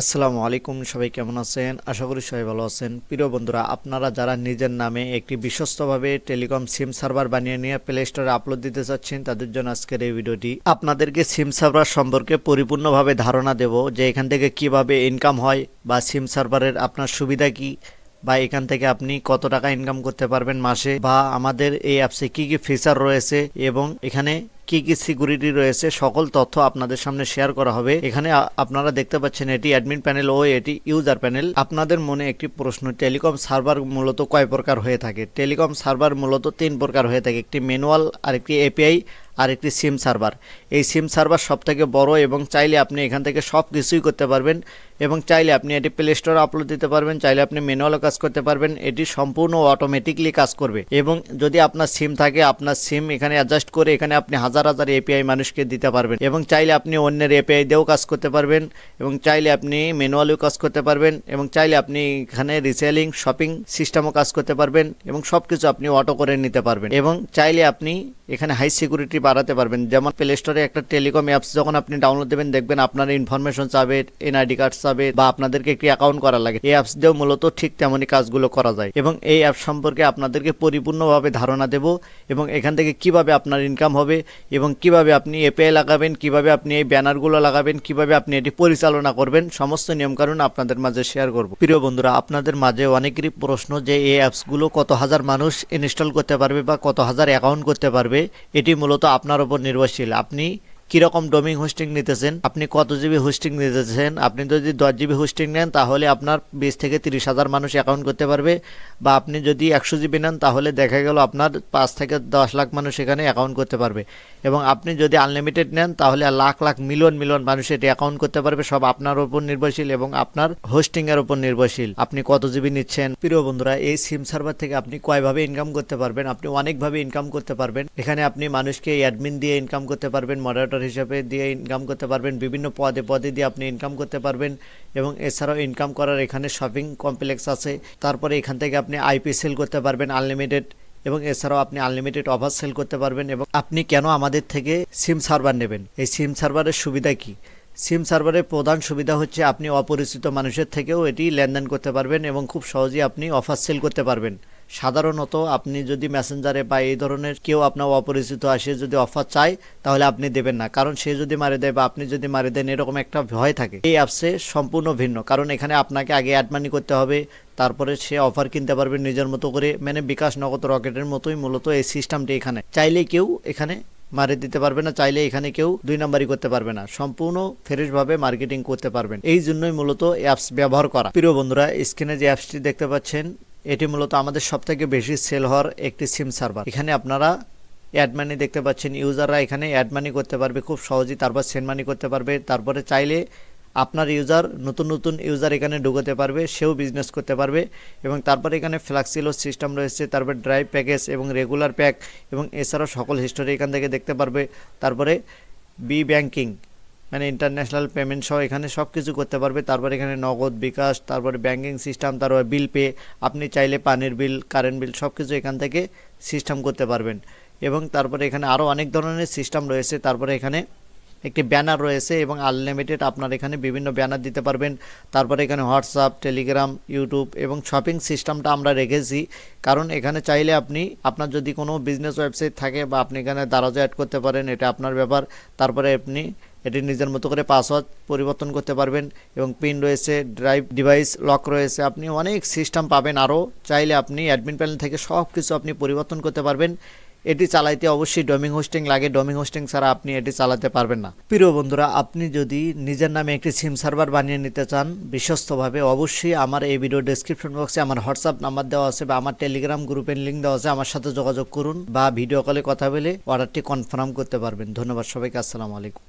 আসসালামু আলাইকুম, সবাই কেমন আছেন? আশা করি সবাই ভালো আছেন। প্রিয় বন্ধুরা, আপনারা যারা নিজের নামে একটি বিশ্বস্তভাবে টেলিকম সিম সার্ভার বানিয়ে নিয়ে প্লে স্টোরে আপলোড দিতে চাচ্ছেন, তাদের জন্য আজকের এই ভিডিওটি। আপনাদেরকে সিম সার্ভার সম্পর্কে পরিপূর্ণভাবে ধারণা দেব যে এখান থেকে কীভাবে ইনকাম হয় বা সিম সার্ভারের আপনার সুবিধা কি, বা এখান থেকে আপনি কত টাকা ইনকাম করতে পারবেন মাসে, বা আমাদের এই অ্যাপসে কি কি ফিচার রয়েছে এবং এখানে কি কি সিকিউরিটি রয়েছে, সকল তথ্য আপনাদের সামনে শেয়ার করা হবে। এখানে আপনারা দেখতে পাচ্ছেন এটি অ্যাডমিন প্যানেল ও এটি ইউজার প্যানেল আপনাদের মনে একটি প্রশ্ন টেলিকম সার্ভার মূলত কয় প্রকার হয়ে থাকে? টেলিকম সার্ভার মূলত তিন প্রকার হয়ে থাকে, একটি ম্যানুয়াল আর একটি এপিআই আর একটি সিম সার্ভার এই সিম সার্ভার সব থেকে বড় এবং চাইলে আপনি এখান থেকে সব কিছুই করতে পারবেন এবং চাইলে আপনি এটি প্লে স্টোরে আপলোড দিতে পারবেন, চাইলে আপনি ম্যানুয়ালও কাজ করতে পারবেন, এটি সম্পূর্ণ অটোমেটিকলি কাজ করবে। এবং যদি আপনার সিম থাকে, আপনার সিম এখানে অ্যাডজাস্ট করে এখানে আপনি হাজার হাজার এপিআই মানুষকে দিতে পারবেন এবং চাইলে আপনি অন্যের এপিআই দিয়েও কাজ করতে পারবেন এবং চাইলে আপনি ম্যানুয়ালিও কাজ করতে পারবেন এবং চাইলে আপনি এখানে রিসেলিং শপিং সিস্টেমও কাজ করতে পারবেন এবং সব কিছু আপনি অটো করে নিতে পারবেন এবং চাইলে আপনি এখানে হাই সিকিউরিটি বাড়াতে পারবেন। যেমন প্লে স্টোরে একটা টেলিকম অ্যাপস যখন আপনি ডাউনলোড দেবেন, দেখবেন আপনার ইনফরমেশন চাবে এনআইডি কার্ড চাবে, বা আপনাদেরকে একটি অ্যাকাউন্ট করা লাগে। এই অ্যাপস দিয়েও মূলত ঠিক তেমনই কাজগুলো করা যায়। এবং এই অ্যাপ সম্পর্কে আপনাদেরকে পরিপূর্ণভাবে ধারণা দেব এবং এখান থেকে কীভাবে আপনার ইনকাম হবে এবং কীভাবে আপনি এপিআই লাগাবেন, কীভাবে আপনি এই ব্যানারগুলো লাগাবেন, কীভাবে আপনি এটি পরিচালনা করবেন, সমস্ত নিয়মকানুন আপনাদের মাঝে শেয়ার করব। প্রিয় বন্ধুরা, আপনাদের মাঝে অনেকেরই প্রশ্ন যে, এই অ্যাপসগুলো কত হাজার মানুষ ইনস্টল করতে পারবে বা কত হাজার অ্যাকাউন্ট করতে পারবে? এটি মূলত আপনার উপর নির্ভরশীল। আপনি কীরকম ডোমিং হোস্টিং নিতেছেন? আপনি কত জিবি হোস্টিং নিতেছেন? আপনি যদি দশ জিবি হোস্টিং নেন, তাহলে আপনার বিশ থেকে তিরিশ হাজার মানুষ অ্যাকাউন্ট করতে পারবে। বা আপনি যদি একশো জিবি নেন, তাহলে দেখা গেল আপনার পাঁচ থেকে দশ লাখ মানুষ এখানে অ্যাকাউন্ট করতে পারবে। এবং আপনি যদি আনলিমিটেড নেন, তাহলে লাখ লাখ, মিলিয়ন মিলিয়ন মানুষ এটি অ্যাকাউন্ট করতে পারবে। সব আপনার উপর নির্ভরশীল এবং আপনার হোস্টিং এর উপর নির্ভরশীল। আপনি কত জিবি নিচ্ছেন? প্রিয় বন্ধুরা, এই সিম সার্ভার থেকে আপনি কয়ভাবে ইনকাম করতে পারবেন? আপনি অনেকভাবে ইনকাম করতে পারবেন। এখানে আপনি মানুষকে অ্যাডমিন দিয়ে ইনকাম করতে পারবেন মডারেটর হিসেবে দিয়ে ইনকাম করতে পারবেন, বিভিন্ন পদে পদে দিয়ে আপনি ইনকাম করতে পারবেন এবং এছাড়াও ইনকাম করার এখানে শপিং কমপ্লেক্স আছে। তারপরে এখান থেকে আপনি আইপি সেল করতে পারবেন আনলিমিটেড এবং এছাড়াও আপনি আনলিমিটেড অফার সেল করতে পারবেন এবং আপনি কেন আমাদের থেকে সিম সার্ভার নেবেন? এই সিম সার্ভারের সুবিধা কি? সিম সার্ভারের প্রধান সুবিধা হচ্ছে আপনি অপরিচিত মানুষের থেকেও এটি লেনদেন করতে পারবেন এবং খুব সহজেই আপনি অফার সেল করতে পারবেন। সাধারণত আপনি যদি মেসেঞ্জারে বা এই ধরনের কেউ আপনার অপরিচিত আসে, যদি অফার চায়, তাহলে আপনি দেবেন না। কারণ সে যদি মারে দেয় বা আপনি যদি মারে দেন, এরকম একটা ভয় থাকে। এই অ্যাপসে সম্পূর্ণ ভিন্ন। কারণ এখানে আপনাকে আগে অ্যাড মানি করতে হবে, তারপরে সে অফার কিনতে পারবে নিজের মতো করে। মানে বিকাশ নগদ রকেটের মতোই মূলত এই সিস্টেমটি এখানে। চাইলে কেউ এখানে মারে দিতে পারবে না, চাইলে এখানে কেউ দুই নাম্বারই করতে পারবে না। সম্পূর্ণ ফ্রেশ ভাবে মার্কেটিং করতে পারবেন। এই জন্যই মূলত অ্যাপস ব্যবহার করা। প্রিয় বন্ধুরা, স্ক্রিনে যে অ্যাপসটি দেখতে পাচ্ছেন এটি মূলত আমাদের সব থেকে বেশি সেল হওয়ার একটি সিম সার্ভার এখানে আপনারা অ্যাড মানি দেখতে পাচ্ছেন, ইউজাররা এখানে অ্যাড মানি করতে পারবে, খুব সহজেই তারপর সেন্ড মানি করতে পারবে। তারপরে চাইলে আপনার ইউজার নতুন নতুন ইউজার এখানে ঢুকোতে পারবে, সেও বিজনেস করতে পারবে। এবং তারপরে এখানে ফ্লাক্সিলো সিস্টেম রয়েছে, তারপরে ড্রাইভ প্যাকেজ এবং রেগুলার প্যাক এবং এছাড়াও সকল হিস্টোরি এখান থেকে দেখতে পারবে। তারপরে বি ব্যাংকিং মানে ইন্টারন্যাশনাল পেমেন্ট সহ এখানে সব কিছু করতে পারবে। তারপরে এখানে নগদ বিকাশ, তারপরে ব্যাঙ্কিং সিস্টেম তারপর বিল পে আপনি চাইলে পানির বিল কারেন্ট বিল সব কিছু এখান থেকে সিস্টেম করতে পারবেন। এবং তারপরে এখানে আরও অনেক ধরনের সিস্টেম রয়েছে। তারপরে এখানে একটি ব্যানার রয়েছে এবং আনলিমিটেড আপনার এখানে বিভিন্ন ব্যানার দিতে পারবেন। তারপরে এখানে হোয়াটসঅ্যাপ টেলিগ্রাম ইউটিউব এবং শপিং সিস্টেমটা আমরা রেখেছি। কারণ এখানে চাইলে আপনি, আপনার যদি কোনো বিজনেস ওয়েবসাইট থাকে বা আপনি এখানে দারাজও অ্যাড করতে পারেন, এটা আপনার ব্যাপার। তারপরে আপনি এটি নিজের মতো করে পাসওয়ার্ড পরিবর্তন করতে পারবেন এবং পিন রয়েছে ড্রাইভ ডিভাইস লক রয়েছে। আপনি অনেক সিস্টেম পাবেন আরও। চাইলে আপনি অ্যাডমিন প্যানেল থেকে সব কিছু আপনি পরিবর্তন করতে পারবেন। এটি চালাইতে অবশ্যই ডোমিং হোস্টিং লাগে। ডোমিং হোস্টিং ছাড়া আপনি এটি চালাতে পারবেন না। প্রিয় বন্ধুরা, আপনি যদি নিজের নামে একটি সিম সার্ভার বানিয়ে নিতে চান, বিশ্বস্তভাবে অবশ্যই আমার এই ভিডিও ডেসক্রিপশন বক্সে আমার হোয়াটসঅ্যাপ নাম্বার দেওয়া আছে বা আমার টেলিগ্রাম গ্রুপের লিঙ্ক দেওয়া আছে। আমার সাথে যোগাযোগ করুন বা ভিডিও কলে কথা বলে অর্ডারটি কনফার্ম করতে পারবেন। ধন্যবাদ সবাইকে। আসসালামু আলাইকুম।